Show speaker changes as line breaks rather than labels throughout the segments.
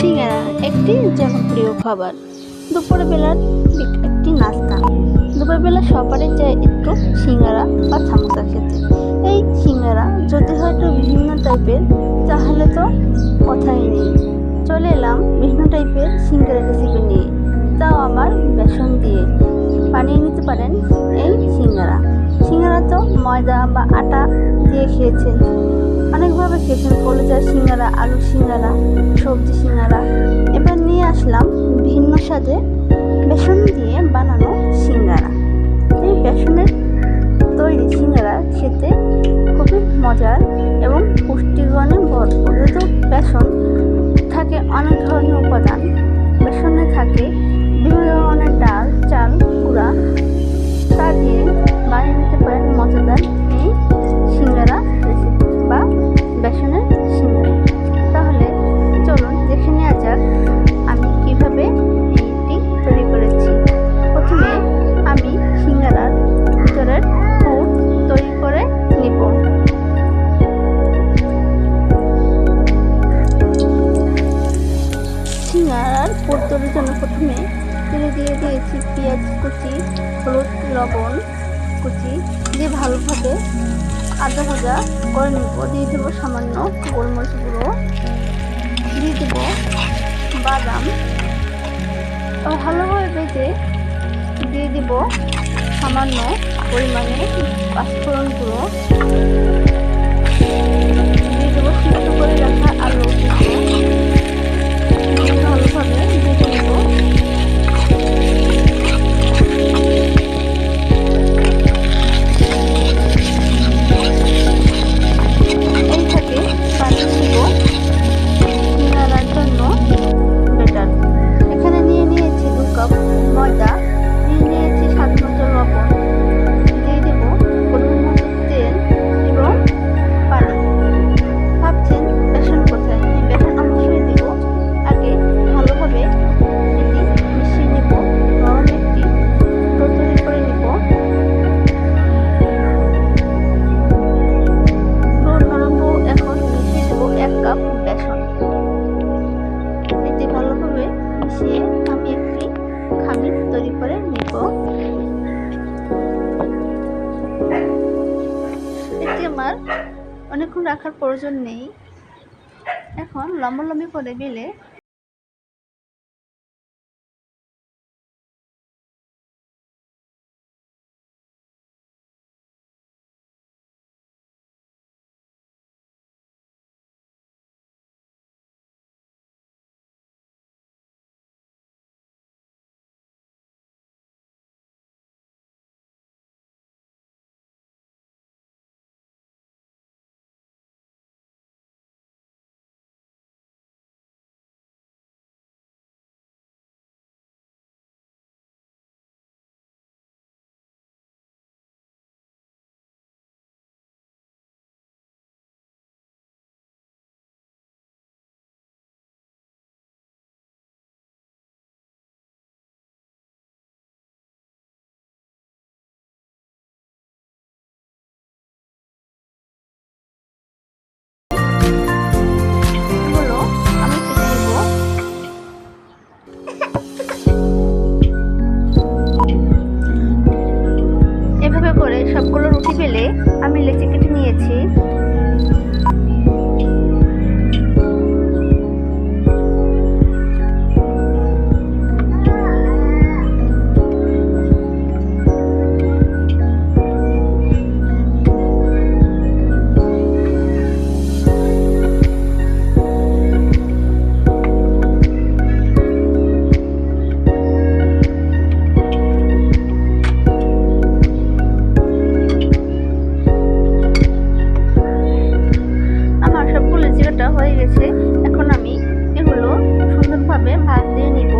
সিঙ্গারা একটি জনপ্রিয় খাবার। দুপুরবেলার এক- একটি নাস্তা। দুপুরবেলা সবারই যায় একটু সিঙ্গারা বা সামোসা খেতে। এই সিঙ্গারা যদি হয়তো বিভিন্ন টাইপের, তাহলে তো কথাই নেই। চলে এলাম বিভিন্ন টাইপের সিঙ্গারা রেসিপি নিয়ে। তাও আমার বেসন দিয়ে। বানিয়ে নিতে পারেন এই সিঙ্গারা। সিঙ্গারা তো ময়দা বা আটা দিয়ে খেয়েছেন। অনেকভাবে খেয়েছেন কলেজার সিঙ্গারা, আলু সিঙ্গারা, সবজি সিঙ্গারা। এবার নিয়ে আসলাম ভিন্ন স্বাদে বেসন দিয়ে বানানো সিঙ্গারা। এই বেসনের তৈরি সিঙ্গারা খেতে খুবই মজার এবং পুষ্টিগুণে ভরপুর। বেসন জন্য প্রথমে তেলে দিয়ে দিয়েছি পেঁয়াজ কুচি, হলুদ, লবণ কুচি দিয়ে ভালোভাবে আদা ভাজা করে নেব। দিয়ে দেবো সামান্য গোলমরিচ গুঁড়ো। দিয়ে দেবো বাদাম। ভালোভাবে ভেজে দিয়ে দেবো সামান্য পরিমাণে পাঁচফোড়ন গুঁড়ো। দিয়ে দেবো সিদ্ধ করে রাখা আলু। বেসন এতে ভালোভাবে মিশিয়ে আমি একটি খামির তৈরি করে নেব। এটি আমার অনেকক্ষণ রাখার প্রয়োজন নেই। এখন লম্বা লম্বি করে বেলে cheese. হয়ে গেছে। এখন আমি এগুলো সুন্দরভাবে ভাত দিয়ে নিব।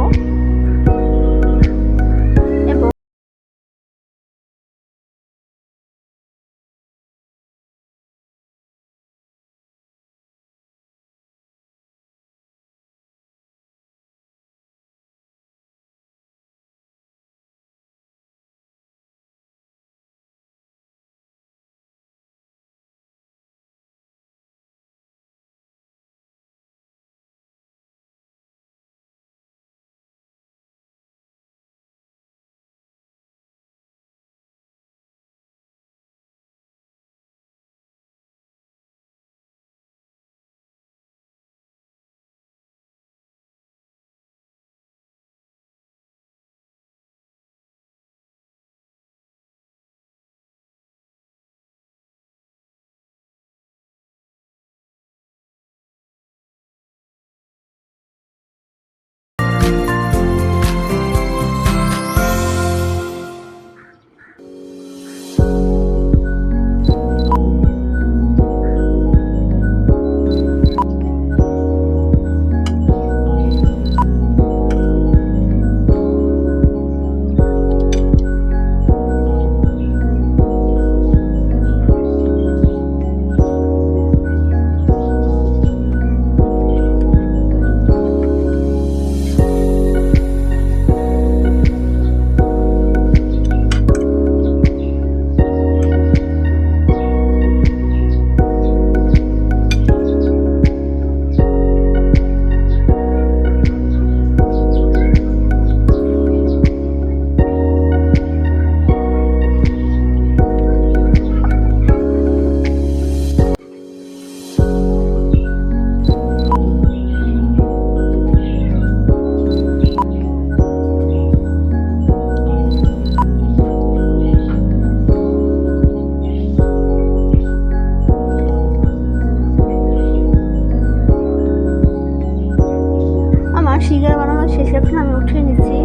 সিঙ্গারা বানানো শেষ এখন আমি উঠিয়ে নিচ্ছি।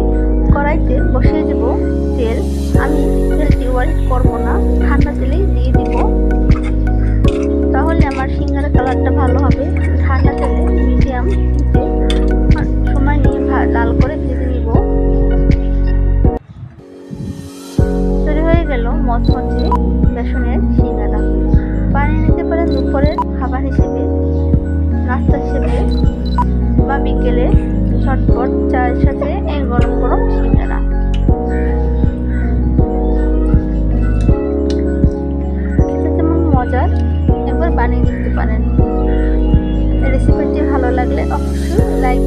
কড়াইতে বসিয়ে দেব তেল। আমি তেলটি ওয়াইট করব না। ঠান্ডা তেলেই দিয়ে দিব। বানিয়ে দেখতে পারেন। রেসিপিটি ভালো লাগলে অবশ্যই লাইক